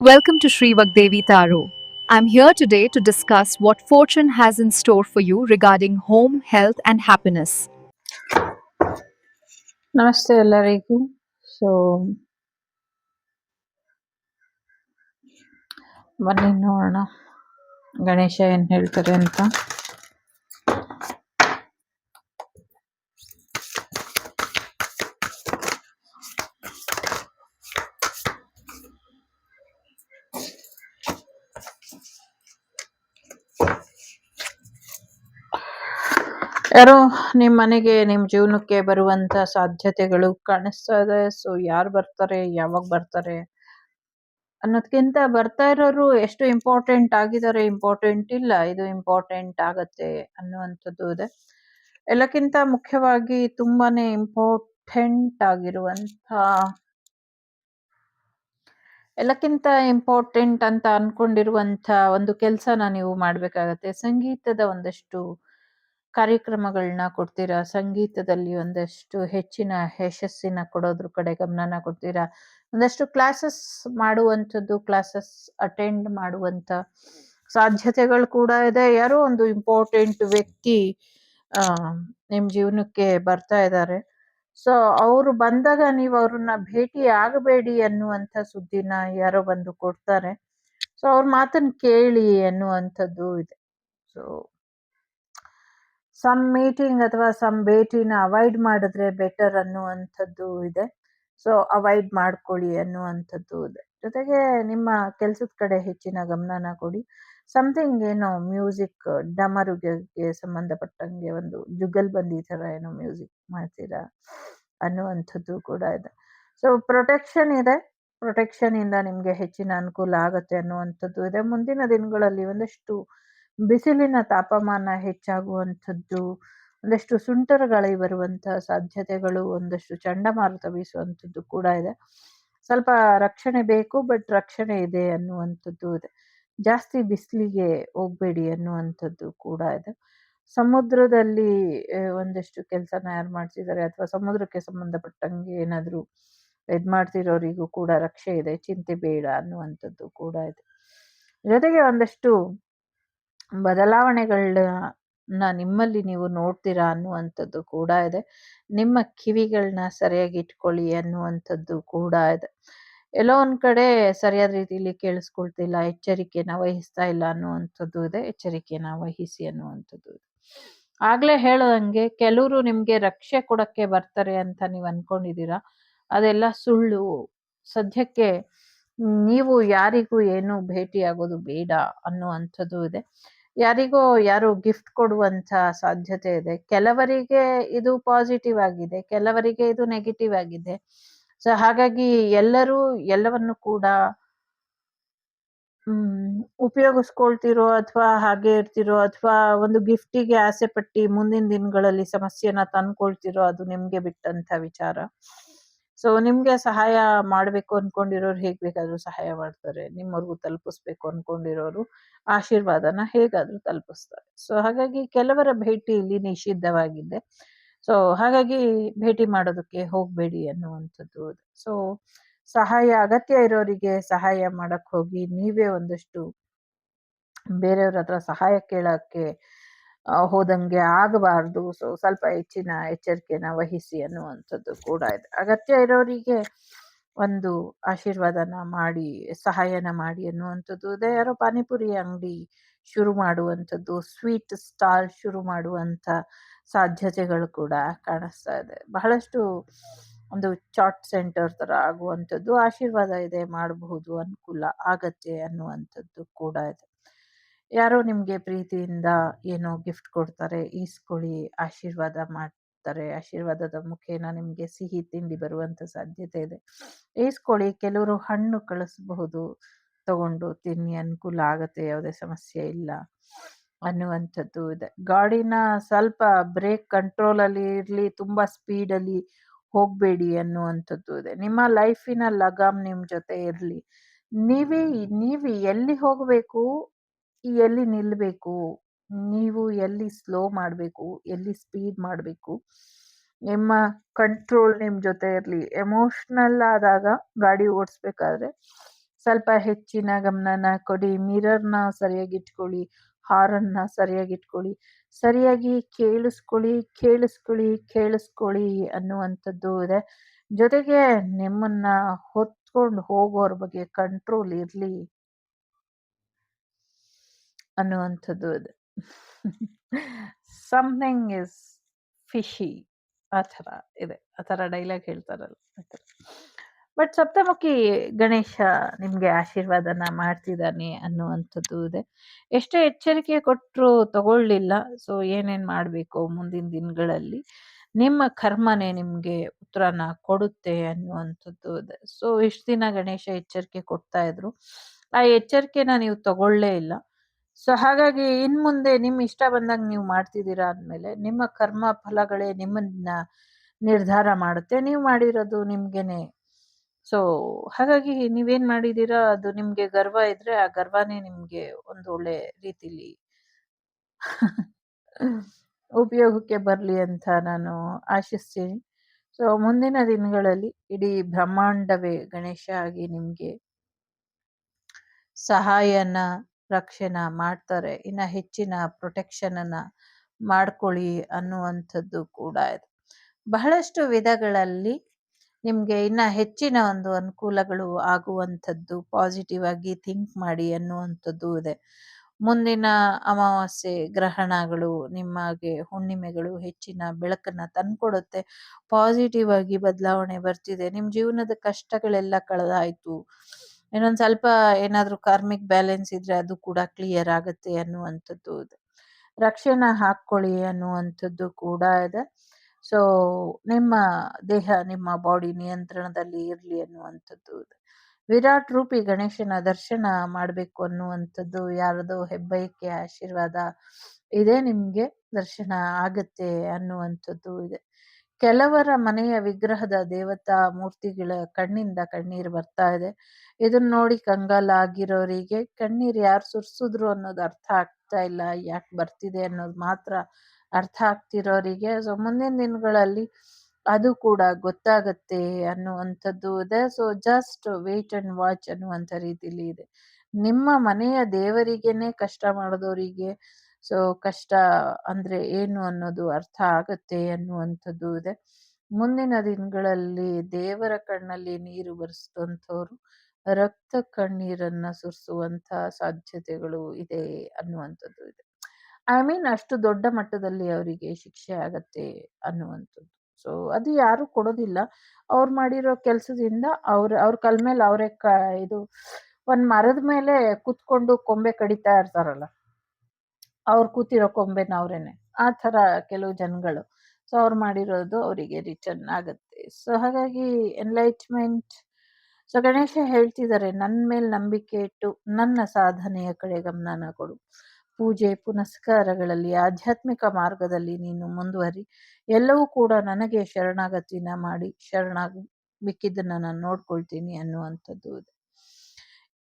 Welcome to Sri Vagdevi Taro. I'm here today to discuss what fortune has in store for you regarding home, health, and happiness. ನಮಸ್ತೆ ಎಲ್ಲರಿಗೂ so ಬನ್ನಿ ನೋಡೋಣ ಗಣೇಶ ಏನು ಹೇಳ್ತಾರೆ ಅಂತ ಯಾರೋ ನಿಮ್ಮ ಮನೆಗೆ ನಿಮ್ಮ ಜೀವನಕ್ಕೆ ಬರುವಂತ ಸಾಧ್ಯತೆಗಳು ಕಾಣಿಸ್ತಾ ಇದೆ ಸೊ ಯಾರು ಬರ್ತಾರೆ, ಯಾವಾಗ ಬರ್ತಾರೆ ಅನ್ನೋದ್ಕಿಂತ ಬರ್ತಾ ಇರೋರು ಎಷ್ಟು ಇಂಪಾರ್ಟೆಂಟ್ ಆಗಿದ್ದಾರೆ ಇಂಪಾರ್ಟೆಂಟ್ ಇಲ್ಲ, ಇದು ಇಂಪಾರ್ಟೆಂಟ್ ಆಗತ್ತೆ ಅನ್ನುವಂಥದ್ದು ಇದೆ. ಎಲ್ಲಕ್ಕಿಂತ ಮುಖ್ಯವಾಗಿ ತುಂಬಾನೇ ಇಂಪಾರ್ಟೆಂಟ್ ಆಗಿರುವಂತ ಎಲ್ಲಕ್ಕಿಂತ ಇಂಪಾರ್ಟೆಂಟ್ ಅಂತ ಅನ್ಕೊಂಡಿರುವಂತ ಒಂದು ಕೆಲಸನ ನೀವು ಮಾಡ್ಬೇಕಾಗತ್ತೆ. ಸಂಗೀತದ ಒಂದಷ್ಟು ಕಾರ್ಯಕ್ರಮಗಳನ್ನ ಕೊಡ್ತೀರಾ? ಸಂಗೀತದಲ್ಲಿ ಒಂದಷ್ಟು ಹೆಚ್ಚಿನ ಯಶಸ್ಸಿನ ಕೊಡೋದ್ರ ಕಡೆ ಗಮನನ ಕೊಡ್ತೀರಾ? ಒಂದಷ್ಟು ಕ್ಲಾಸಸ್ ಮಾಡುವಂಥದ್ದು ಕ್ಲಾಸಸ್ ಅಟೆಂಡ್ ಮಾಡುವಂತ ಸಾಧ್ಯತೆಗಳು ಕೂಡ ಇದೆ. ಯಾರೋ ಒಂದು ಇಂಪಾರ್ಟೆಂಟ್ ವ್ಯಕ್ತಿ, ಆ, ನಿಮ್ ಜೀವನಕ್ಕೆ ಬರ್ತಾ ಇದ್ದಾರೆ. ಸೊ ಅವರು ಬಂದಾಗ ನೀವು ಅವ್ರನ್ನ ಭೇಟಿ ಆಗಬೇಡಿ ಅನ್ನುವಂಥ ಸುದ್ದಿನ ಯಾರೋ ಬಂದು ಕೊಡ್ತಾರೆ. ಸೊ ಅವ್ರ ಮಾತನ್ನು ಕೇಳಿ ಅನ್ನುವಂಥದ್ದು ಇದೆ. ಸೊ ಸಮ್ ಮೀಟಿಂಗ್ ಅಥವಾ ಸಮ್ ಭೇಟಿನ ಅವಾಯ್ಡ್ ಮಾಡಿದ್ರೆ ಬೆಟರ್ ಅನ್ನುವಂಥದ್ದು ಇದೆ. ಸೊ ಅವಾಯ್ಡ್ ಮಾಡ್ಕೊಳ್ಳಿ ಅನ್ನುವಂಥದ್ದು ಇದೆ. ಜೊತೆಗೆ ನಿಮ್ಮ ಕೆಲಸದ ಕಡೆ ಹೆಚ್ಚಿನ ಗಮನನ ಕೊಡಿ. ಸಮಥಿಂಗ್ ಏನೋ ಮ್ಯೂಸಿಕ್ ಡಮರುಗೆ ಸಂಬಂಧಪಟ್ಟಂಗೆ ಒಂದು ಜುಗಲ್ಬಂದಿ ಥರ ಏನೋ ಮ್ಯೂಸಿಕ್ ಮಾಡ್ತೀರಾ ಅನ್ನುವಂಥದ್ದು ಕೂಡ ಇದೆ. ಸೊ ಪ್ರೊಟೆಕ್ಷನ್ ಇದೆ. ಪ್ರೊಟೆಕ್ಷನ್ ಇಂದ ನಿಮಗೆ ಹೆಚ್ಚಿನ ಅನುಕೂಲ ಆಗುತ್ತೆ ಅನ್ನುವಂಥದ್ದು ಇದೆ. ಮುಂದಿನ ದಿನಗಳಲ್ಲಿ ಒಂದಷ್ಟು ಬಿಸಿಲಿನ ತಾಪಮಾನ ಹೆಚ್ಚಾಗುವಂಥದ್ದು, ಒಂದಷ್ಟು ಸುಂಟರ ಗಾಳಿ ಬರುವಂತ ಸಾಧ್ಯತೆಗಳು, ಒಂದಷ್ಟು ಚಂಡಮಾರುತ ಬೀಸುವಂಥದ್ದು ಕೂಡ ಇದೆ. ಸ್ವಲ್ಪ ರಕ್ಷಣೆ ಬೇಕು, ಬಟ್ ರಕ್ಷಣೆ ಇದೆ ಅನ್ನುವಂಥದ್ದು ಇದೆ. ಜಾಸ್ತಿ ಬಿಸಿಲಿಗೆ ಹೋಗ್ಬೇಡಿ ಅನ್ನುವಂಥದ್ದು ಕೂಡ ಇದೆ. ಸಮುದ್ರದಲ್ಲಿ ಒಂದಷ್ಟು ಕೆಲಸನ ಯಾರು ಮಾಡ್ತಿದ್ದಾರೆ ಅಥವಾ ಸಮುದ್ರಕ್ಕೆ ಸಂಬಂಧಪಟ್ಟಂಗೆ ಏನಾದರೂ ಇದು ಮಾಡ್ತಿರೋರಿಗೂ ಕೂಡ ರಕ್ಷೆ ಇದೆ, ಚಿಂತೆ ಬೇಡ ಅನ್ನುವಂಥದ್ದು ಕೂಡ ಇದೆ. ಜೊತೆಗೆ ಒಂದಷ್ಟು ಬದಲಾವಣೆಗಳನ್ನ ನಿಮ್ಮಲ್ಲಿ ನೀವು ನೋಡ್ತೀರಾ ಅನ್ನುವಂಥದ್ದು ಕೂಡ ಇದೆ. ನಿಮ್ಮ ಕಿವಿಗಳನ್ನ ಸರಿಯಾಗಿ ಇಟ್ಕೊಳ್ಳಿ ಅನ್ನುವಂಥದ್ದು ಕೂಡ ಇದೆ. ಎಲ್ಲೋ ಒಂದು ಕಡೆ ಸರಿಯಾದ ರೀತಿಯಲ್ಲಿ ಕೇಳಿಸ್ಕೊಳ್ತಿಲ್ಲ, ಎಚ್ಚರಿಕೆನ ವಹಿಸ್ತಾ ಇಲ್ಲ ಅನ್ನುವಂಥದ್ದು ಇದೆ, ಎಚ್ಚರಿಕೆನ ವಹಿಸಿ ಅನ್ನುವಂಥದ್ದು ಇದೆ. ಆಗ್ಲೇ ಹೇಳೋದಂಗೆ ಕೆಲವರು ನಿಮಗೆ ರಕ್ಷೆ ಕೊಡಕ್ಕೆ ಬರ್ತಾರೆ ಅಂತ ನೀವು ಅನ್ಕೊಂಡಿದೀರಾ ಅದೆಲ್ಲ ಸುಳ್ಳು. ಸದ್ಯಕ್ಕೆ ನೀವು ಯಾರಿಗೂ ಏನು ಭೇಟಿ ಆಗೋದು ಬೇಡ ಅನ್ನುವಂಥದ್ದು ಇದೆ. ಯಾರಿಗೋ ಯಾರು ಗಿಫ್ಟ್ ಕೊಡುವಂತ ಸಾಧ್ಯತೆ ಇದೆ. ಕೆಲವರಿಗೆ ಇದು ಪಾಸಿಟಿವ್ ಆಗಿದೆ, ಕೆಲವರಿಗೆ ಇದು ನೆಗೆಟಿವ್ ಆಗಿದೆ. ಸೊ ಹಾಗಾಗಿ ಎಲ್ಲರೂ ಎಲ್ಲವನ್ನು ಕೂಡ, ಹ್ಮ್, ಉಪಯೋಗಿಸ್ಕೊಳ್ತಿರೋ ಅಥವಾ ಹಾಗೆ ಇರ್ತಿರೋ ಅಥವಾ ಒಂದು ಗಿಫ್ಟಿಗೆ ಆಸೆ ಪಟ್ಟಿ ಮುಂದಿನ ದಿನಗಳಲ್ಲಿ ಸಮಸ್ಯೆನ ತಂದ್ಕೊಳ್ತಿರೋ ಅದು ನಿಮ್ಗೆ ಬಿಟ್ಟಂತ ವಿಚಾರ. ಸೊ ನಿಮ್ಗೆ ಸಹಾಯ ಮಾಡ್ಬೇಕು ಅನ್ಕೊಂಡಿರೋರು ಹೇಗ್ ಬೇಕಾದರೂ ಸಹಾಯ ಮಾಡ್ತಾರೆ. ನಿಮ್ಮವ್ರಿಗೂ ತಲುಪಿಸ್ಬೇಕು ಅನ್ಕೊಂಡಿರೋರು ಆಶೀರ್ವಾದನ ಹೇಗಾದ್ರೂ ತಲುಪಿಸ್ತಾರೆ. ಸೊ ಹಾಗಾಗಿ ಕೆಲವರ ಭೇಟಿ ಇಲ್ಲಿ ನಿಷಿದ್ಧವಾಗಿದೆ. ಸೊ ಹಾಗಾಗಿ ಭೇಟಿ ಮಾಡೋದಕ್ಕೆ ಹೋಗಬೇಡಿ ಅನ್ನುವಂಥದ್ದು ಸೊ ಸಹಾಯ, ಅಗತ್ಯ ಇರೋರಿಗೆ ಸಹಾಯ ಮಾಡಕ್ ಹೋಗಿ ನೀವೇ ಒಂದಷ್ಟು ಬೇರೆಯವ್ರ ಹತ್ರ ಸಹಾಯ ಕೇಳಕ್ಕೆ ಹೋದಂಗೆ ಆಗಬಾರ್ದು. ಸೊ, ಸ್ವಲ್ಪ ಹೆಚ್ಚಿನ ಎಚ್ಚರಿಕೆನ ವಹಿಸಿ ಅನ್ನುವಂಥದ್ದು ಕೂಡ ಇದೆ. ಅಗತ್ಯ ಇರೋರಿಗೆ ಒಂದು ಆಶೀರ್ವಾದನ ಮಾಡಿ, ಸಹಾಯನ ಮಾಡಿ ಅನ್ನುವಂಥದ್ದು ಇದೆ. ಯಾರೋ ಪಾನಿಪುರಿ ಅಂಗಡಿ ಶುರು ಮಾಡುವಂಥದ್ದು, ಸ್ವೀಟ್ ಸ್ಟಾಲ್ ಶುರು ಮಾಡುವಂಥ ಸಾಧ್ಯತೆಗಳು ಕೂಡ ಕಾಣಿಸ್ತಾ ಇದೆ. ಬಹಳಷ್ಟು ಒಂದು ಚಾಟ್ ಸೆಂಟರ್ ತರ ಆಗುವಂಥದ್ದು ಆಶೀರ್ವಾದ ಇದೆ, ಮಾಡಬಹುದು, ಅನುಕೂಲ ಆಗತ್ತೆ ಅನ್ನುವಂಥದ್ದು ಕೂಡ ಇದೆ. ಯಾರೋ ನಿಮಗೆ ಪ್ರೀತಿಯಿಂದ ಏನೋ ಗಿಫ್ಟ್ ಕೊಡ್ತಾರೆ, ಈಸ್ಕೊಳ್ಳಿ, ಆಶೀರ್ವಾದ ಮಾಡ್ತಾರೆ, ಆಶೀರ್ವಾದದ ಮುಖೇನ ನಿಮಗೆ ಸಿಹಿ ತಿಂಡಿ ಬರುವಂತ ಸಾಧ್ಯತೆ ಇದೆ. ಈಸ್ಕೊಳ್ಳಿ, ಕೆಲವರು ಹಣ್ಣು ಕಳಿಸಬಹುದು, ತಗೊಂಡು ತಿನ್ನಿ, ಅನುಕೂಲ ಆಗುತ್ತೆ, ಯಾವುದೇ ಸಮಸ್ಯೆ ಇಲ್ಲ ಅನ್ನುವಂಥದ್ದು ಇದೆ. ಗಾಡಿನ ಸ್ವಲ್ಪ ಬ್ರೇಕ್ ಕಂಟ್ರೋಲ್ ಅಲ್ಲಿ ಇರ್ಲಿ, ತುಂಬಾ ಸ್ಪೀಡ್ ಅಲ್ಲಿ ಹೋಗ್ಬೇಡಿ ಅನ್ನುವಂಥದ್ದು ಇದೆ. ನಿಮ್ಮ ಲೈಫಿನ ಲಗಾಮ್ ನಿಮ್ಮ ಜೊತೆ ಇರ್ಲಿ. ನೀವೇ, ನೀವು ಎಲ್ಲಿ ಹೋಗ್ಬೇಕು? ಎಲ್ಲಿ ನಿಲ್ಲಬೇಕು ನೀವು ಎಲ್ಲಿ ಸ್ಲೋ ಮಾಡಬೇಕು? ಎಲ್ಲಿ ಸ್ಪೀಡ್ ಮಾಡಬೇಕು? ನಿಮ್ಮ ಕಂಟ್ರೋಲ್ ನಿಮ್ಮ ಜೊತೆ ಇರಲಿ. ಎಮೋಷ್ನಲ್ ಆದಾಗ ಗಾಡಿ ಓಡಿಸ್ಬೇಕಾದ್ರೆ ಸ್ವಲ್ಪ ಹೆಚ್ಚಿನ ಗಮನನ ಕೊಡಿ. ಮಿರರ್ನ ಸರಿಯಾಗಿ ಇಟ್ಕೊಳ್ಳಿ. ಹಾರನ್ನ ಸರಿಯಾಗಿ ಇಟ್ಕೊಳ್ಳಿ. ಸರಿಯಾಗಿ ಕೇಳಿಸ್ಕೊಳ್ಳಿ ಕೇಳಿಸ್ಕೊಳ್ಳಿ ಕೇಳಿಸ್ಕೊಳ್ಳಿ ಅನ್ನುವಂಥದ್ದು ಇದೆ. ಜೊತೆಗೆ ನಿಮ್ಮನ್ನ ಹೊತ್ಕೊಂಡು ಹೋಗೋರ ಬಗ್ಗೆ ಕಂಟ್ರೋಲ್ ಇರಲಿ. ಅನ್ನುವಂಥದ್ದು ಇದೆ ಸಮಥಿಂಗ್ ಇಸ್ ಫಿಶಿ ಆ ಥರ ಇದೆ. ಆ ಥರ ಡೈಲಾಗ್ ಹೇಳ್ತಾರಲ್ಲ ಬಟ್ ಸಪ್ತಮುಖಿ ಗಣೇಶ ನಿಮಗೆ ಆಶೀರ್ವಾದನ ಮಾಡ್ತಿದ್ದಾನೆ ಅನ್ನುವಂಥದ್ದು ಇದೆ. ಎಷ್ಟೇ ಎಚ್ಚರಿಕೆ ಕೊಟ್ಟರು ತಗೊಳ್ಳಿಲ್ಲ. ಸೊ ಏನೇನು ಮಾಡಬೇಕು ಮುಂದಿನ ದಿನಗಳಲ್ಲಿ? ನಿಮ್ಮ ಕರ್ಮನೇ ನಿಮಗೆ ಉತ್ತರನ ಕೊಡುತ್ತೆ ಅನ್ನುವಂಥದ್ದು ಇದೆ. ಸೊ ಇಷ್ಟು ದಿನ ಗಣೇಶ ಎಚ್ಚರಿಕೆ ಕೊಡ್ತಾ ಇದ್ರು. ಆ ಎಚ್ಚರಿಕೆನ ನೀವು ತಗೊಳ್ಳೇ ಇಲ್ಲ. ಸೊ ಹಾಗಾಗಿ ಇನ್ ಮುಂದೆ ನಿಮ್ ಇಷ್ಟ ಬಂದಾಗ ನೀವು ಮಾಡ್ತಿದ್ದೀರಾ ಅಂದಮೇಲೆ ನಿಮ್ಮ ಕರ್ಮ ಫಲಗಳೇ ನಿಮ್ಮನ್ನ ನಿರ್ಧಾರ ಮಾಡುತ್ತೆ. ನೀವು ಮಾಡಿರೋದು ನಿಮ್ಗೆನೆ. ಸೊ ಹಾಗಾಗಿ ನೀವೇನ್ ಮಾಡಿದೀರಾ ಅದು ನಿಮ್ಗೆ ಗರ್ವ ಇದ್ರೆ ಆ ಗರ್ವನೇ ನಿಮ್ಗೆ ಒಂದು ಒಳ್ಳೆ ರೀತಿಲಿ ಉಪಯೋಗಕ್ಕೆ ಬರಲಿ ಅಂತ ನಾನು ಆಶಿಸ್ತೀನಿ. ಸೊ ಮುಂದಿನ ದಿನಗಳಲ್ಲಿ ಇಡೀ ಬ್ರಹ್ಮಾಂಡವೇ ಗಣೇಶ ಆಗಿ ನಿಮ್ಗೆ ಸಹಾಯನ ರಕ್ಷಣೆ ಮಾಡ್ತಾರೆ. ಇನ್ನ ಹೆಚ್ಚಿನ ಪ್ರೊಟೆಕ್ಷನ್ ಅನ್ನ ಮಾಡ್ಕೊಳ್ಳಿ ಅನ್ನುವಂಥದ್ದು ಕೂಡ ಇದೆ. ಬಹಳಷ್ಟು ವಿಧಗಳಲ್ಲಿ ನಿಮಗೆ ಇನ್ನ ಹೆಚ್ಚಿನ ಒಂದು ಅನುಕೂಲಗಳು ಆಗುವಂಥದ್ದು ಪಾಸಿಟಿವ್ ಆಗಿ ಥಿಂಕ್ ಮಾಡಿ ಅನ್ನುವಂಥದ್ದು ಇದೆ. ಮುಂದಿನ ಅಮಾವಾಸ್ಯೆ ಗ್ರಹಣಗಳು ನಿಮಗೆ ಹುಣ್ಣಿಮೆಗಳು ಹೆಚ್ಚಿನ ಬೆಳಕನ್ನು ತಂದ್ಕೊಡುತ್ತೆ. ಪಾಸಿಟಿವ್ ಆಗಿ ಬದಲಾವಣೆ ಬರ್ತಿದೆ. ನಿಮ್ಮ ಜೀವನದ ಕಷ್ಟಗಳೆಲ್ಲ ಕಳೆದಾಯ್ತು. ಇನ್ನೊಂದ್ ಸ್ವಲ್ಪ ಏನಾದರೂ ಕಾರ್ಮಿಕ್ ಬ್ಯಾಲೆನ್ಸ್ ಇದ್ರೆ ಅದು ಕೂಡ ಕ್ಲಿಯರ್ ಆಗುತ್ತೆ ಅನ್ನುವಂಥದ್ದು ಇದೆ. ರಕ್ಷಣೆ ಹಾಕ್ಕೊಳ್ಳಿ ಅನ್ನುವಂಥದ್ದು ಕೂಡ ಇದೆ. ಸೊ ನಿಮ್ಮ ದೇಹ, ನಿಮ್ಮ ಬಾಡಿ ನಿಯಂತ್ರಣದಲ್ಲಿ ಇರಲಿ ಅನ್ನುವಂಥದ್ದು ಇದೆ. ವಿರಾಟ್ ರೂಪಿ ಗಣೇಶನ ದರ್ಶನ ಮಾಡಬೇಕು ಅನ್ನುವಂಥದ್ದು ಯಾರದೋ ಹೆಬ್ಬೈಕೆ ಆಶೀರ್ವಾದ ಇದೆ ನಿಮಗೆ ದರ್ಶನ ಆಗತ್ತೆ ಅನ್ನುವಂಥದ್ದು ಇದೆ. ಕೆಲವರ ಮನೆಯ ವಿಗ್ರಹದ ದೇವತಾ ಮೂರ್ತಿಗಳ ಕಣ್ಣಿಂದ ಕಣ್ಣೀರು ಬರ್ತಾ ಇದೆ. ಇದನ್ನ ನೋಡಿ ಕಂಗಾಲಾಗಿರೋರಿಗೆ ಕಣ್ಣೀರ್ ಯಾರು ಸುರಿಸಿದ್ರು ಅನ್ನೋದು ಅರ್ಥ ಆಗ್ತಾ ಇಲ್ಲ, ಯಾಕೆ ಬರ್ತಿದೆ ಅನ್ನೋದು ಮಾತ್ರ ಅರ್ಥ ಆಗ್ತಿರೋರಿಗೆ. ಸೊ ಮುಂದಿನ ದಿನಗಳಲ್ಲಿ ಅದು ಕೂಡ ಗೊತ್ತಾಗತ್ತೆ ಅನ್ನುವಂಥದ್ದು ಇದೆ. So just wait and watch ಅನ್ನುವಂಥ ರೀತಿಲಿ ಇದೆ. ನಿಮ್ಮ ಮನೆಯ ದೇವರಿಗೇನೆ ಕಷ್ಟ ಮಾಡಿದವರಿಗೆ ಸೊ, ಕಷ್ಟ ಅಂದ್ರೆ ಏನು ಅನ್ನೋದು ಅರ್ಥ ಆಗತ್ತೆ ಅನ್ನುವಂಥದ್ದು ಇದೆ. ಮುಂದಿನ ದಿನಗಳಲ್ಲಿ ದೇವರ ಕಣ್ಣಲ್ಲಿ ನೀರು ಬರೆಸಿದಂಥವ್ರು, ರಕ್ತ ಕಣ್ಣೀರನ್ನ ಸುರಿಸುವಂತ ಸಾಧ್ಯತೆಗಳು ಇದೆ ಅನ್ನುವಂಥದ್ದು ಇದೆ. ಐ ಮೀನ್ ಅಷ್ಟು ದೊಡ್ಡ ಮಟ್ಟದಲ್ಲಿ ಅವರಿಗೆ ಶಿಕ್ಷೆ ಆಗತ್ತೆ ಅನ್ನುವಂಥದ್ದು. ಸೊ, ಅದು ಯಾರು ಕೊಡೋದಿಲ್ಲ. ಅವ್ರು ಮಾಡಿರೋ ಕೆಲಸದಿಂದ ಅವ್ರ ಅವ್ರ ಕಲ್ ಮೇಲೆ ಅವರೇ ಕ, ಇದು ಒಂದ್ ಮರದ ಮೇಲೆ ಕುತ್ಕೊಂಡು ಕೊಂಬೆ ಕಡಿತಾ ಇರ್ತಾರಲ್ಲ. ಅವ್ರು ಕೂತಿರೋ ಕೊಂಬೆನ ಅವ್ರೇನೆ. ಆ ಥರ ಕೆಲವು ಜನಗಳು. ಸೊ ಅವ್ರು ಮಾಡಿರೋದು ಅವರಿಗೆ ರಿಟರ್ನ್ ಆಗುತ್ತೆ. ಸೊ ಹಾಗಾಗಿ ಎನ್ಲೈಟ್ಮೆಂಟ್ ಸೊ ಗಣೇಶ ಹೇಳ್ತಿದ್ದಾರೆ ನನ್ನ ಮೇಲೆ ನಂಬಿಕೆ ಇಟ್ಟು ನನ್ನ ಸಾಧನೆಯ ಕಡೆ ಗಮನನ ಕೊಡು. ಪೂಜೆ, ಪುನಸ್ಕಾರಗಳಲ್ಲಿ, ಆಧ್ಯಾತ್ಮಿಕ ಮಾರ್ಗದಲ್ಲಿ ನೀನು ಮುಂದುವರಿ. ಎಲ್ಲವೂ ಕೂಡ ನನಗೆ ಶರಣಾಗತಿನ ಮಾಡಿ, ಶರಣಾಗಿ ಬಿಕ್ಕಿದ್ದನ್ನು ನಾನು ನೋಡ್ಕೊಳ್ತೀನಿ ಅನ್ನುವಂಥದ್ದು ಇದೆ.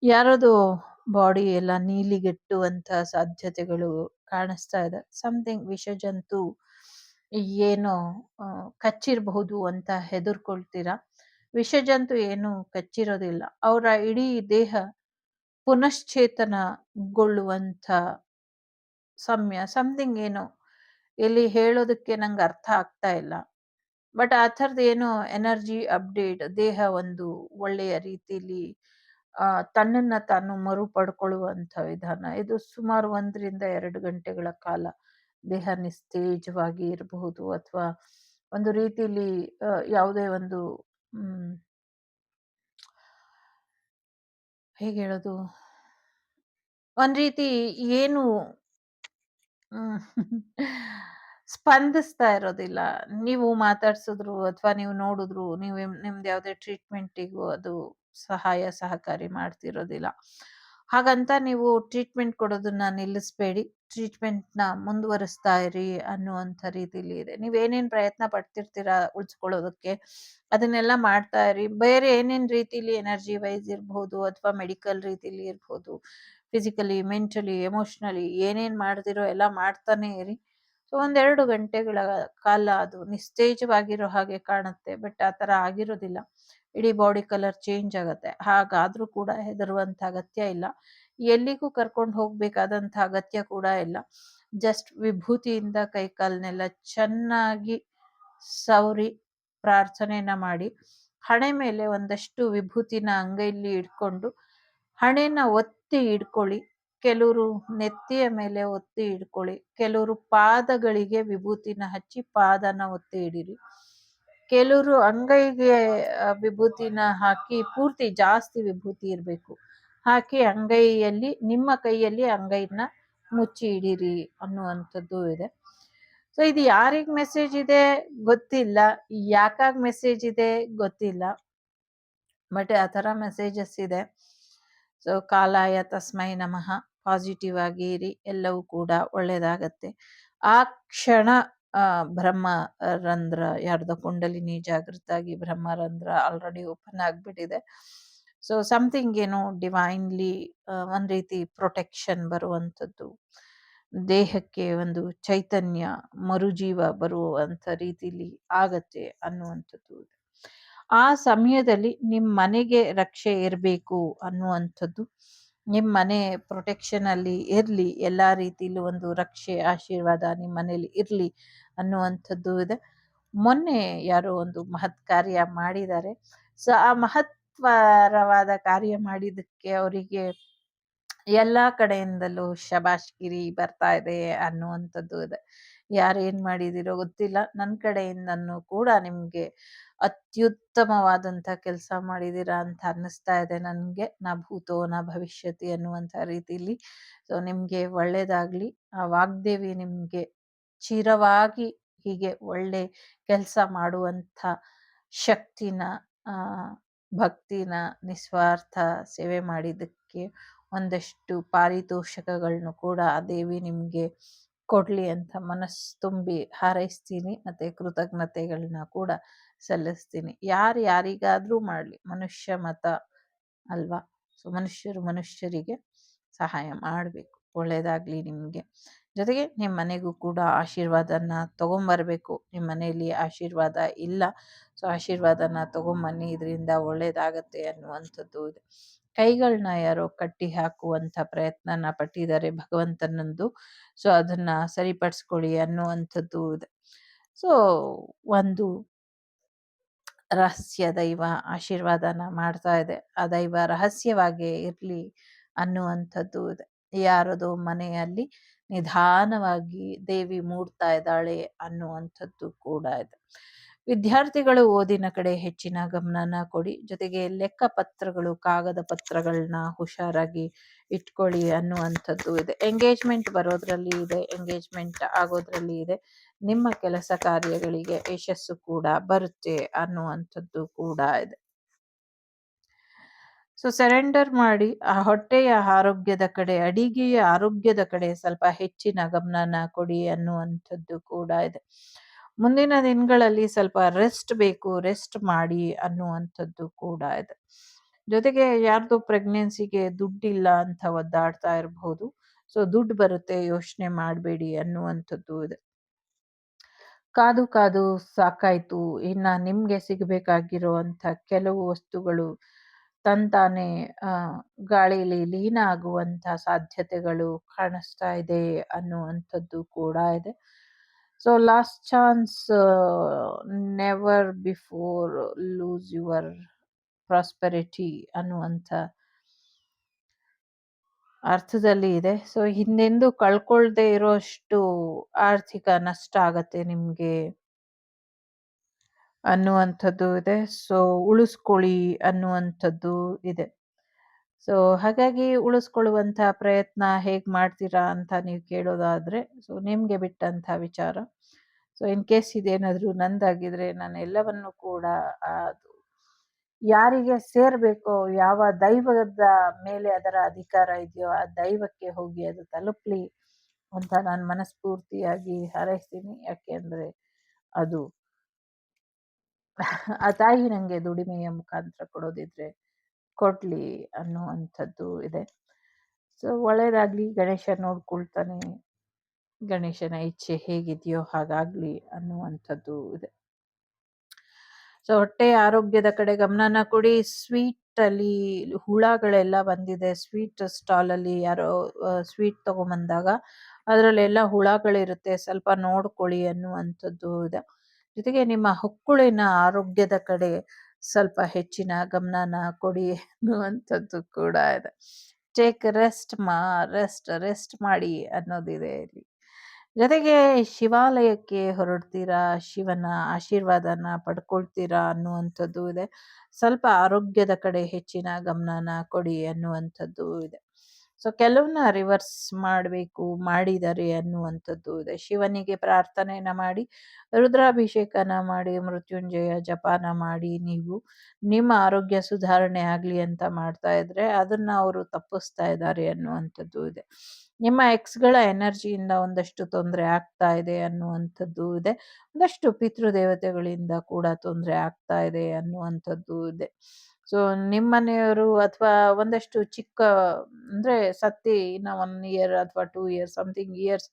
ಯಾರದು ಬಾಡಿ ಎಲ್ಲ ನೀಲಿಗೆಟ್ಟುವಂತ ಸಾಧ್ಯತೆಗಳು ಕಾಣಿಸ್ತಾ ಇದೆ. ಸಮಥಿಂಗ್ ವಿಷಜಂತು ಏನೋ ಕಚ್ಚಿರಬಹುದು ಅಂತ ಹೆದರ್ಕೊಳ್ತೀರಾ? ವಿಷಜಂತು ಏನು ಕಚ್ಚಿರೋದಿಲ್ಲ. ಅವರ ಇಡೀ ದೇಹ ಪುನಶ್ಚೇತನಗೊಳ್ಳುವಂಥ ಸಮಯ ಸಮಥಿಂಗ್ ಏನೋ. ಇಲ್ಲಿ ಹೇಳೋದಕ್ಕೆ ನಂಗೆ ಅರ್ಥ ಆಗ್ತಾ ಇಲ್ಲ. ಬಟ್ ಆ ಥರದ್ದು ಏನೋ ಎನರ್ಜಿ ಅಪ್ಡೇಟ್ ದೇಹ ಒಂದು ಒಳ್ಳೆಯ ರೀತಿಲಿ ಆ ತನ್ನನ್ನ ತಾನು ಮರು ಪಡ್ಕೊಳ್ಳುವಂಥ ವಿಧಾನ. ಇದು ಸುಮಾರು ಒಂದರಿಂದ ಎರಡು ಗಂಟೆಗಳ ಕಾಲ ದೇಹ ನಿಸ್ತೇಜವಾಗಿ ಇರಬಹುದು ಅಥವಾ ಒಂದು ರೀತಿಲಿ ಯಾವುದೇ ಒಂದು ಹೇಗೆ ಹೇಳೋದು? ಒಂದ್ ರೀತಿ ಏನು ಸ್ಪಂದಿಸ್ತಾ ಇರೋದಿಲ್ಲ. ನೀವು ಮಾತಾಡ್ಸಿದ್ರು ಅಥವಾ ನೀವು ನೋಡಿದ್ರು, ನೀವು ನಿಮ್ದು ಯಾವುದೇ ಟ್ರೀಟ್ಮೆಂಟಿಗೂ ಅದು ಸಹಾಯ ಸಹಕಾರಿ ಮಾಡ್ತಿರೋದಿಲ್ಲ. ಹಾಗಂತ ನೀವು ಟ್ರೀಟ್ಮೆಂಟ್ ಕೊಡೋದನ್ನ ನಿಲ್ಲಿಸ್ಬೇಡಿ. ಟ್ರೀಟ್ಮೆಂಟ್ನ ಮುಂದುವರಿಸ್ತಾ ಇರಿ ಅನ್ನುವಂಥ ರೀತಿಲಿ ಇದೆ. ನೀವೇನೇನು ಪ್ರಯತ್ನ ಪಡ್ತಿರ್ತೀರಾ ಉಳಿಸ್ಕೊಳ್ಳೋದಕ್ಕೆ, ಅದನ್ನೆಲ್ಲ ಮಾಡ್ತಾ ಇರಿ. ಬೇರೆ ಏನೇನು ರೀತಿಲಿ ಎನರ್ಜಿ ವೈಸ್ ಇರ್ಬೋದು ಅಥವಾ ಮೆಡಿಕಲ್ ರೀತಿಲಿ ಇರ್ಬೋದು, ಫಿಸಿಕಲಿ, ಮೆಂಟಲಿ, ಎಮೋಷ್ನಲಿ ಏನೇನು ಮಾಡ್ತಿರೋ ಎಲ್ಲ ಮಾಡ್ತಾನೆ ಇರಿ. ಸೊ, ಒಂದೆರಡು ಗಂಟೆಗಳ ಕಾಲ ಅದು ನಿಸ್ತೇಜವಾಗಿರೋ ಹಾಗೆ ಕಾಣುತ್ತೆ. ಬಟ್ ಆ ಥರ ಆಗಿರೋದಿಲ್ಲ. ಇಡೀ ಬಾಡಿ ಕಲರ್ ಚೇಂಜ್ ಆಗುತ್ತೆ. ಹಾಗಾದರೂ ಕೂಡ ಹೆದರುವಂತ ಅಗತ್ಯ ಇಲ್ಲ. ಎಲ್ಲಿಗೂ ಕರ್ಕೊಂಡು ಹೋಗಬೇಕಾದಂಥ ಅಗತ್ಯ ಕೂಡ ಇಲ್ಲ. ಜಸ್ಟ್ ವಿಭೂತಿಯಿಂದ ಕೈ ಕಾಲನ್ನೆಲ್ಲ ಚೆನ್ನಾಗಿ ಸವರಿ ಪ್ರಾರ್ಥನೆಯನ್ನ ಮಾಡಿ, ಹಣೆ ಮೇಲೆ ಒಂದಷ್ಟು ವಿಭೂತಿನ ಅಂಗೈಲಿ ಇಟ್ಕೊಂಡು ಹಣೆನ ಒತ್ತಿ ಇಡ್ಕೊಳ್ಳಿ. ಕೆಲವರು ನೆತ್ತಿಯ ಮೇಲೆ ಒತ್ತಿ ಇಡ್ಕೊಳ್ಳಿ. ಕೆಲವರು ಪಾದಗಳಿಗೆ ವಿಭೂತಿನ ಹಚ್ಚಿ ಪಾದನ ಒತ್ತಿ ಇಡಿರಿ. ಕೆಲವರು ಅಂಗೈಗೆ ವಿಭೂತಿನ ಹಾಕಿ ಪೂರ್ತಿ ಜಾಸ್ತಿ ವಿಭೂತಿ ಇರಬೇಕು. ಹಾಕಿ ಅಂಗೈಯಲ್ಲಿ, ನಿಮ್ಮ ಕೈಯಲ್ಲಿ ಅಂಗೈನ ಮುಚ್ಚಿ ಇಡಿರಿ ಅನ್ನುವಂಥದ್ದು ಇದೆ. ಸೊ ಇದು ಯಾರಿಗೆ ಮೆಸೇಜ್ ಇದೆ? ಗೊತ್ತಿಲ್ಲ. ಯಾಕಾಗಿ ಮೆಸೇಜ್ ಇದೆ? ಗೊತ್ತಿಲ್ಲ. ಬಟ್ ಆ ಥರ ಮೆಸೇಜಸ್ ಇದೆ. ಸೊ ಕಾಲಾಯ ತಸ್ಮೈ ನಮಃ. ಪಾಸಿಟಿವ್ ಆಗಿ ಇರಿ. ಎಲ್ಲವೂ ಕೂಡ ಒಳ್ಳೇದಾಗತ್ತೆ. ಆ ಕ್ಷಣ ಆ, ಬ್ರಹ್ಮ ರಂಧ್ರ ಯಾರ್ದ ಕುಂಡಲಿನಿ ಜಾಗೃತ ಆಗಿ ಬ್ರಹ್ಮರಂಧ್ರ ಆಲ್ರೆಡಿ ಓಪನ್ ಆಗ್ಬಿಟ್ಟಿದೆ. ಸೊ ಸಮಥಿಂಗ್ ಏನೋ ಡಿವೈನ್ಲಿ ಒಂದು ರೀತಿ ಪ್ರೊಟೆಕ್ಷನ್ ಬರುವಂಥದ್ದು. ದೇಹಕ್ಕೆ ಒಂದು ಚೈತನ್ಯ ಮರುಜೀವ ಬರುವಂತ ರೀತಿಲಿ ಆಗತ್ತೆ ಅನ್ನುವಂಥದ್ದು. ಆ ಸಮಯದಲ್ಲಿ ನಿಮ್ಮ ಮನೆಗೆ ರಕ್ಷೆ ಇರಬೇಕು ಅನ್ನುವಂಥದ್ದು. ನಿಮ್ಮ ಮನೆ ಪ್ರೊಟೆಕ್ಷನ್ ಅಲ್ಲಿ ಎಲ್ಲ ರೀತಿಯಲ್ಲೂ ಒಂದು ರಕ್ಷೆ, ಆಶೀರ್ವಾದ ನಿಮ್ಮ ಮನೇಲಿ ಇರಲಿ ಅನ್ನುವಂಥದ್ದು ಇದೆ. ಮೊನ್ನೆ ಯಾರೋ ಒಂದು ಮಹತ್ ಕಾರ್ಯ ಮಾಡಿದ್ದಾರೆ. ಸೊ, ಆ ಮಹತ್ವರವಾದ ಕಾರ್ಯ ಮಾಡಿದ್ದಕ್ಕೆ ಅವರಿಗೆ ಎಲ್ಲಾ ಕಡೆಯಿಂದಲೂ ಶಬಾಷ್ಗಿರಿ ಬರ್ತಾ ಇದೆ ಅನ್ನುವಂಥದ್ದು ಇದೆ. ಯಾರು ಏನ್ ಮಾಡಿದಿರೋ ಗೊತ್ತಿಲ್ಲ. ನನ್ನ ಕಡೆಯಿಂದನೂ ಕೂಡ ನಿಮ್ಗೆ ಅತ್ಯುತ್ತಮವಾದಂತ ಕೆಲಸ ಮಾಡಿದಿರ ಅಂತ ಅನ್ನಿಸ್ತಾ ಇದೆ ನನ್ಗೆ. ನಾ ಭೂತೋ, ನಾ ಭವಿಷ್ಯತಿ ಅನ್ನುವಂಥ ರೀತಿಲಿ. ಸೊ, ನಿಮ್ಗೆ ಒಳ್ಳೇದಾಗ್ಲಿ. ಆ ವಾಗ್ದೇವಿ ನಿಮ್ಗೆ ಚಿರವಾಗಿ ಹೀಗೆ ಒಳ್ಳೆ ಕೆಲಸ ಮಾಡುವಂಥ ಶಕ್ತಿನ ಭಕ್ತಿನ, ನಿಸ್ವಾರ್ಥ ಸೇವೆ ಮಾಡಿದ್ದಕ್ಕೆ ಒಂದಷ್ಟು ಪಾರಿತೋಷಕಗಳನ್ನು ಕೂಡ ಆ ದೇವಿ ನಿಮ್ಗೆ ಕೊಡ್ಲಿ ಅಂತ ಮನಸ್ಸು ತುಂಬಿ ಹಾರೈಸ್ತೀನಿ, ಮತ್ತು ಕೃತಜ್ಞತೆಗಳನ್ನ ಕೂಡ ಸಲ್ಲಿಸ್ತೀನಿ. ಯಾರು ಯಾರಿಗಾದರೂ ಮಾಡ್ಲಿ, ಮನುಷ್ಯ ಮತ ಅಲ್ವಾ? ಸೊ, ಮನುಷ್ಯರು ಮನುಷ್ಯರಿಗೆ ಸಹಾಯ ಮಾಡಬೇಕು. ಒಳ್ಳೆಯದಾಗಲಿ ನಿಮಗೆ. ಜೊತೆಗೆ ನಿಮ್ಮ ಮನೆಗೂ ಕೂಡ ಆಶೀರ್ವಾದನ ತಗೊಂಬರ್ಬೇಕು. ನಿಮ್ಮ ಮನೆಯಲ್ಲಿ ಆಶೀರ್ವಾದ ಇಲ್ಲ, ಸೊ, ಆಶೀರ್ವಾದನ ತಗೊಂಬನ್ನಿ, ಇದರಿಂದ ಒಳ್ಳೆಯದಾಗತ್ತೆ ಅನ್ನುವಂಥದ್ದು ಇದೆ. ಕೈಗಳನ್ನ ಯಾರೋ ಕಟ್ಟಿ ಹಾಕುವಂತ ಪ್ರಯತ್ನನ ಪಟ್ಟಿದ್ದಾರೆ ಭಗವಂತನಂದು. ಸೊ, ಅದನ್ನ ಸರಿಪಡಿಸ್ಕೊಳ್ಳಿ ಅನ್ನುವಂಥದ್ದು ಇದೆ. ಸೊ, ಒಂದು ರಹಸ್ಯ ದೈವ ಆಶೀರ್ವಾದನ ಮಾಡ್ತಾ ಇದೆ. ಆ ದೈವ ರಹಸ್ಯವಾಗೇ ಇರ್ಲಿ ಅನ್ನುವಂಥದ್ದು ಇದೆ. ಯಾರದೋ ಮನೆಯಲ್ಲಿ ನಿಧಾನವಾಗಿ ದೇವಿ ಮೂಡ್ತಾ ಇದ್ದಾಳೆ ಅನ್ನುವಂಥದ್ದು ಕೂಡ ಇದೆ. ವಿದ್ಯಾರ್ಥಿಗಳು ಓದಿನ ಕಡೆ ಹೆಚ್ಚಿನ ಗಮನನ ಕೊಡಿ. ಜೊತೆಗೆ ಲೆಕ್ಕ ಪತ್ರಗಳು, ಕಾಗದ ಪತ್ರಗಳನ್ನ ಹುಷಾರಾಗಿ ಇಟ್ಕೊಳ್ಳಿ ಅನ್ನುವಂಥದ್ದು ಇದೆ. ಎಂಗೇಜ್ಮೆಂಟ್ ಬರೋದ್ರಲ್ಲಿ ಇದೆ, ಎಂಗೇಜ್ಮೆಂಟ್ ಆಗೋದ್ರಲ್ಲಿ ಇದೆ. ನಿಮ್ಮ ಕೆಲಸ ಕಾರ್ಯಗಳಿಗೆ ಯಶಸ್ಸು ಕೂಡ ಬರುತ್ತೆ ಅನ್ನುವಂಥದ್ದು ಕೂಡ ಇದೆ. ಸೊ ಸರೆಂಡರ್ ಮಾಡಿ, ಆ ಹೊಟ್ಟೆಯ ಆರೋಗ್ಯದ ಕಡೆ, ಅಡಿಗೆಯ ಆರೋಗ್ಯದ ಕಡೆ ಸ್ವಲ್ಪ ಹೆಚ್ಚಿನ ಗಮನನ ಕೊಡಿ ಅನ್ನುವಂಥದ್ದು ಕೂಡ ಇದೆ. ಮುಂದಿನ ದಿನಗಳಲ್ಲಿ ಸ್ವಲ್ಪ ರೆಸ್ಟ್ ಬೇಕು ರೆಸ್ಟ್ ಮಾಡಿ ಅನ್ನುವಂಥದ್ದು ಕೂಡ ಇದೆ. ಜೊತೆಗೆ ಯಾರ್ದು ಪ್ರೆಗ್ನೆನ್ಸಿಗೆ ದುಡ್ಡಿಲ್ಲ ಅಂತ ಒದ್ದಾಡ್ತಾ ಇರಬಹುದು ಸೊ ದುಡ್ಡು ಬರುತ್ತೆ, ಯೋಚನೆ ಮಾಡಬೇಡಿ ಅನ್ನುವಂಥದ್ದು ಇದೆ. ಕಾದು ಕಾದು ಸಾಕಾಯ್ತು. ಇನ್ನ ನಿಮ್ಗೆ ಸಿಗಬೇಕಾಗಿರುವಂತ ಕೆಲವು ವಸ್ತುಗಳು ತಂತಾನೆ ಗಾಳಿಲಿ ಲೀನ ಆಗುವಂತ ಸಾಧ್ಯತೆಗಳು ಕಾಣಿಸ್ತಾ ಇದೆ ಅನ್ನುವಂಥದ್ದು ಕೂಡ ಇದೆ. So last chance never before lose your prosperity ಅನ್ನುವಂಥ ಅರ್ಥದಲ್ಲಿ ಇದೆ. ಸೊ ಹಿಂದೆಂದು ಕಳ್ಕೊಳ್ದೆ ಇರೋಷ್ಟು ಆರ್ಥಿಕ ನಷ್ಟ ಆಗತ್ತೆ ನಿಮ್ಗೆ ಅನ್ನುವಂಥದ್ದು ಇದೆ. ಸೊ ಉಳಿಸ್ಕೊಳ್ಳಿ ಅನ್ನುವಂಥದ್ದು ಇದೆ. ಸೊ, ಹಾಗಾಗಿ ಉಳಿಸ್ಕೊಳ್ಳುವಂಥ ಪ್ರಯತ್ನ ಹೇಗ್ ಮಾಡ್ತೀರಾ ಅಂತ ನೀವು ಕೇಳೋದಾದ್ರೆ, ಸೊ, ನಿಮಗೆ ಬಿಟ್ಟಂತ ವಿಚಾರ. ಸೊ, ಇನ್ ಕೇಸ್ ಇದೇನಾದರೂ ನಂದಾಗಿದ್ರೆ ನಾನು ಎಲ್ಲವನ್ನು ಕೂಡ ಅದು ಯಾರಿಗೆ ಸೇರ್ಬೇಕೋ, ಯಾವ ದೈವದ ಮೇಲೆ ಅದರ ಅಧಿಕಾರ ಇದೆಯೋ, ಆ ದೈವಕ್ಕೆ ಹೋಗಿ ಅದು ತಲುಪ್ಲಿ ಅಂತ ನಾನು ಮನಸ್ಫೂರ್ತಿಯಾಗಿ ಹಾರೈಸ್ತೀನಿ. ಯಾಕೆಂದ್ರೆ ಅದು, ಆ ತಾಯಿ ನನಗೆ ದುಡಿಮೆಯ ಮುಖಾಂತರ ಕೊಡೋದಿದ್ರೆ ಕೊಡ್ಲಿ ಅನ್ನುವಂಥದ್ದು ಇದೆ. ಸೊ ಒಳ್ಳೇದಾಗ್ಲಿ, ಗಣೇಶ ನೋಡ್ಕೊಳ್ತಾನೆ. ಗಣೇಶನ ಇಚ್ಛೆ ಹೇಗಿದೆಯೋ ಹಾಗಾಗ್ಲಿ ಅನ್ನುವಂಥದ್ದು ಇದೆ. ಸೊ ಹೊಟ್ಟೆ ಆರೋಗ್ಯದ ಕಡೆ ಗಮನನ ಕೊಡಿ. ಸ್ವೀಟ್ ಅಲ್ಲಿ ಹುಳಗಳೆಲ್ಲ ಬಂದಿದೆ. ಸ್ವೀಟ್ ಸ್ಟಾಲ್ ಅಲ್ಲಿ ಯಾರೋ ಸ್ವೀಟ್ ತಗೊಂಬಂದಾಗ ಅದರಲ್ಲೆಲ್ಲ ಹುಳಗಳಿರುತ್ತೆ. ಸ್ವಲ್ಪ ನೋಡ್ಕೊಳ್ಳಿ ಅನ್ನುವಂಥದ್ದು ಇದೆ. ಜೊತೆಗೆ ನಿಮ್ಮ ಹೊಕ್ಕುಳಿನ ಆರೋಗ್ಯದ ಕಡೆ ಸ್ವಲ್ಪ ಹೆಚ್ಚಿನ ಗಮನನ ಕೊಡಿ ಅನ್ನುವಂಥದ್ದು ಕೂಡ ಇದೆ. ಟೇಕ್ ರೆಸ್ಟ್ ಮಾ ರೆಸ್ಟ್ ರೆಸ್ಟ್ ಮಾಡಿ ಅನ್ನೋದಿದೆ ಇಲ್ಲಿ. ಜೊತೆಗೆ ಶಿವಾಲಯಕ್ಕೆ ಹೊರಡ್ತೀರಾ, ಶಿವನ ಆಶೀರ್ವಾದನ ಪಡ್ಕೊಳ್ತೀರಾ ಅನ್ನುವಂಥದ್ದು ಇದೆ. ಸ್ವಲ್ಪ ಆರೋಗ್ಯದ ಕಡೆ ಹೆಚ್ಚಿನ ಗಮನನ ಕೊಡಿ ಅನ್ನುವಂಥದ್ದು ಇದೆ. ಸೊ ಕೆಲವನ್ನ ರಿವರ್ಸ್ ಮಾಡಬೇಕು ಮಾಡಿದ್ದಾರೆ ಅನ್ನುವಂಥದ್ದು ಇದೆ. ಶಿವನಿಗೆ ಪ್ರಾರ್ಥನೆಯನ್ನ ಮಾಡಿ, ರುದ್ರಾಭಿಷೇಕನ ಮಾಡಿ, ಮೃತ್ಯುಂಜಯ ಜಪಾನ ಮಾಡಿ, ನೀವು ನಿಮ್ಮ ಆರೋಗ್ಯ ಸುಧಾರಣೆ ಆಗಲಿ ಅಂತ ಮಾಡ್ತಾ ಇದ್ರೆ ಅದನ್ನ ಅವರು ತಪ್ಪಿಸ್ತಾ ಇದ್ದಾರೆ ಅನ್ನುವಂಥದ್ದು ಇದೆ. ನಿಮ್ಮ ಎಕ್ಸ್ಗಳ ಎನರ್ಜಿಯಿಂದ ಒಂದಷ್ಟು ತೊಂದರೆ ಆಗ್ತಾ ಇದೆ ಅನ್ನುವಂಥದ್ದು ಇದೆ. ಒಂದಷ್ಟು ಪಿತೃದೇವತೆಗಳಿಂದ ಕೂಡ ತೊಂದರೆ ಆಗ್ತಾ ಇದೆ ಅನ್ನುವಂಥದ್ದು ಇದೆ. ಸೊ ನಿಮ್ಮನೆಯವರು ಅಥವಾ ಒಂದಷ್ಟು ಚಿಕ್ಕ, ಅಂದ್ರೆ ಸತ್ತಿ ಇನ್ನ ಒನ್ ಇಯರ್ ಅಥವಾ ಟೂ ಇಯರ್ಸ್ ಸಮಥಿಂಗ್ ಇಯರ್ಸ್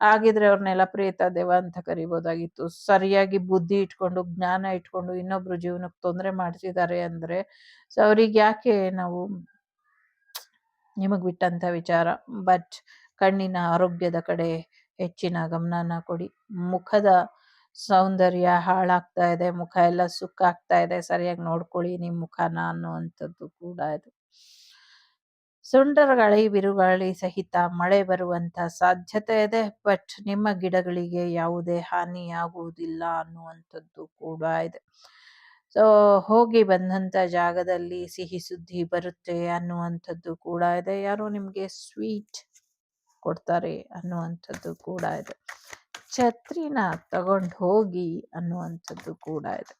ಆಗಿದ್ರೆ ಅವ್ರನ್ನೆಲ್ಲ ಪ್ರೇತ, ದೇವ ಅಂತ ಕರಿಬೋದಾಗಿತ್ತು. ಸರಿಯಾಗಿ ಬುದ್ಧಿ ಇಟ್ಕೊಂಡು, ಜ್ಞಾನ ಇಟ್ಕೊಂಡು ಇನ್ನೊಬ್ರು ಜೀವನಕ್ಕೆ ತೊಂದರೆ ಮಾಡಿಸಿದ್ದಾರೆ ಅಂದ್ರೆ, ಸೊ ಅವ್ರಿಗೆ ಯಾಕೆ ನಾವು ನಿಮಗೆ ಬಿಟ್ಟಂತ ವಿಚಾರ. ಬಟ್ ಕಣ್ಣಿನ ಆರೋಗ್ಯದ ಕಡೆ ಹೆಚ್ಚಿನ ಗಮನನ ಕೊಡಿ. ಮುಖದ ಸೌಂದರ್ಯ ಹಾಳಾಗ್ತಾ ಇದೆ, ಮುಖ ಎಲ್ಲ ಸುಕ್ಕಾಗ್ತಾ ಇದೆ, ಸರಿಯಾಗಿ ನೋಡ್ಕೊಳ್ಳಿ ನಿಮ್ಮ ಮುಖನ ಅನ್ನುವಂಥದ್ದು ಕೂಡ ಇದೆ. ಸುಂಡರಗಳಿ ಬಿರುಗಾಳಿ ಸಹಿತ ಮಳೆ ಬರುವಂತ ಸಾಧ್ಯತೆ ಇದೆ, ಬಟ್ ನಿಮ್ಮ ಗಿಡಗಳಿಗೆ ಯಾವುದೇ ಹಾನಿಯಾಗುವುದಿಲ್ಲ ಅನ್ನುವಂಥದ್ದು ಕೂಡ ಇದೆ. ಸೊ ಹೋಗಿ ಬಂದಂತ ಜಾಗದಲ್ಲಿ ಸಿಹಿ ಸುದ್ದಿ ಬರುತ್ತೆ ಅನ್ನುವಂಥದ್ದು ಕೂಡ ಇದೆ. ಯಾರೋ ನಿಮಗೆ ಸ್ವೀಟ್ ಕೊಡ್ತಾರೆ ಅನ್ನುವಂಥದ್ದು ಕೂಡ ಇದೆ. ಛತ್ರಿನ ತಗೊಂಡು ಹೋಗಿ ಅನ್ನುವಂಥದ್ದು ಕೂಡ ಇದೆ.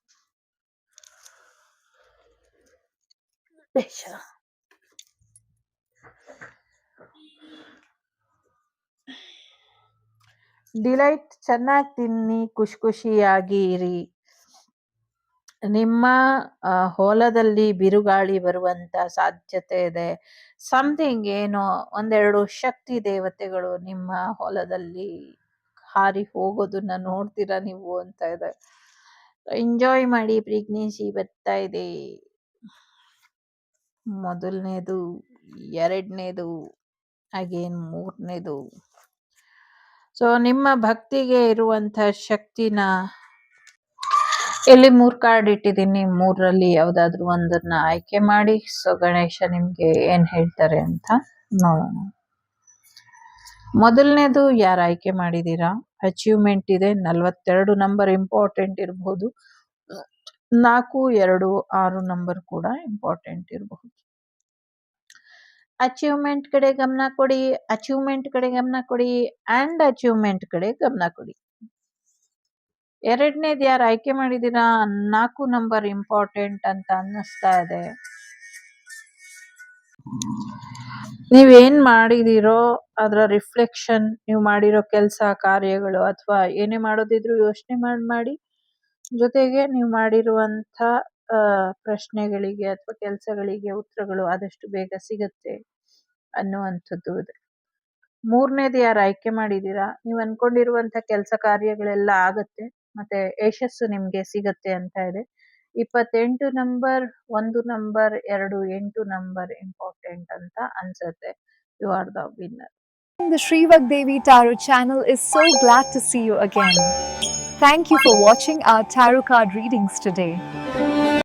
ಡಿಲೈಟ್ ಚೆನ್ನಾಗಿ ತಿನ್ನಿ ಖುಷಿ ಖುಷಿಯಾಗಿ ಇರಿ ನಿಮ್ಮ ಹೊಲದಲ್ಲಿ ಬಿರುಗಾಳಿ ಬರುವಂತ ಸಾಧ್ಯತೆ ಇದೆ. ಸಮಥಿಂಗ್ ಏನೋ ಒಂದೆರಡು ಶಕ್ತಿ ದೇವತೆಗಳು ನಿಮ್ಮ ಹೊಲದಲ್ಲಿ ಹಾರಿ ಹೋಗೋದನ್ನ ನೋಡ್ತೀರಾ ನೀವು ಅಂತ ಇದೆ. ಎಂಜಾಯ್ ಮಾಡಿ ಪ್ರೆಗ್ನೆನ್ಸಿ ಬರ್ತಾ ಇದೆ. ಮೊದಲನೇದು, ಎರಡನೇದು ಅಗೇನ್ ಮೂರನೇದು. ಸೊ ನಿಮ್ಮ ಭಕ್ತಿಗೆ ಇರುವಂತ ಶಕ್ತಿನ ಇಲ್ಲಿ ಮೂರ್ ಕಾರ್ಡ್ ಇಟ್ಟಿದ್ದೀನಿ ಮೂರರಲ್ಲಿ ಯಾವುದಾದ್ರೂ ಒಂದನ್ನ ಆಯ್ಕೆ ಮಾಡಿ. ಸೊ ಗಣೇಶ ನಿಮ್ಗೆ ಏನ್ ಹೇಳ್ತಾರೆ ಅಂತ ನೋಡೋಣ. ಮೊದಲನೇದು ಯಾರು ಆಯ್ಕೆ ಮಾಡಿದ್ದೀರಾ ಅಚೀವ್ಮೆಂಟ್ ಇದೆ, ನಲವತ್ತೆರಡು ನಂಬರ್ ಇಂಪಾರ್ಟೆಂಟ್ ಇರಬಹುದು ನಾಲ್ಕು, ಎರಡು, ಆರು ನಂಬರ್ ಕೂಡ ಇಂಪಾರ್ಟೆಂಟ್ ಇರಬಹುದು. ಅಚೀವ್ಮೆಂಟ್ ಕಡೆ ಗಮನ ಕೊಡಿ ಅಚೀವ್ಮೆಂಟ್ ಕಡೆ ಗಮನ ಕೊಡಿ ಅಂಡ್ ಅಚೀವ್ಮೆಂಟ್ ಕಡೆ ಗಮನ ಕೊಡಿ. ಎರಡನೇದು ಯಾರು ಆಯ್ಕೆ ಮಾಡಿದ್ದೀರಾ ನಾಲ್ಕು ನಂಬರ್ ಇಂಪಾರ್ಟೆಂಟ್ ಅಂತ ಅನ್ನಿಸ್ತಾ ಇದೆ. ನೀವೇನ್ ಮಾಡಿದಿರೋ ಅದರ ರಿಫ್ಲೆಕ್ಷನ್ ನೀವು ಮಾಡಿರೋ ಕೆಲಸ, ಕಾರ್ಯಗಳು ಅಥವಾ ಏನೇ ಮಾಡೋದಿದ್ರು ಯೋಚನೆ ಮಾಡಿ ಮಾಡಿ. ಜೊತೆಗೆ ನೀವು ಮಾಡಿರುವಂತ ಪ್ರಶ್ನೆಗಳಿಗೆ ಅಥವಾ ಕೆಲಸಗಳಿಗೆ ಉತ್ತರಗಳು ಆದಷ್ಟು ಬೇಗ ಸಿಗತ್ತೆ ಅನ್ನುವಂಥದ್ದು ಇದೆ. ಮೂರನೇದು ಯಾರು ಆಯ್ಕೆ ಮಾಡಿದ್ದೀರಾ ನೀವು ಅನ್ಕೊಂಡಿರುವಂತ ಕೆಲಸ ಕಾರ್ಯಗಳೆಲ್ಲ ಆಗತ್ತೆ, ಮತ್ತೆ ಯಶಸ್ಸು ನಿಮ್ಗೆ ಸಿಗತ್ತೆ ಅಂತ ಇದೆ. ಇಪ್ಪತ್ತೆಂಟು ನಂಬರ್ ಒಂದು ನಂಬರ್ ಎರಡು, ಎಂಟು ನಂಬರ್ ಇಂಪಾರ್ಟೆಂಟ್ ಅಂತ ಅನ್ಸುತ್ತೆ. You are the winner the ಶ್ರೀವಕ್ Devi tarot channel is so glad to see you again thank you for watching our tarot card readings today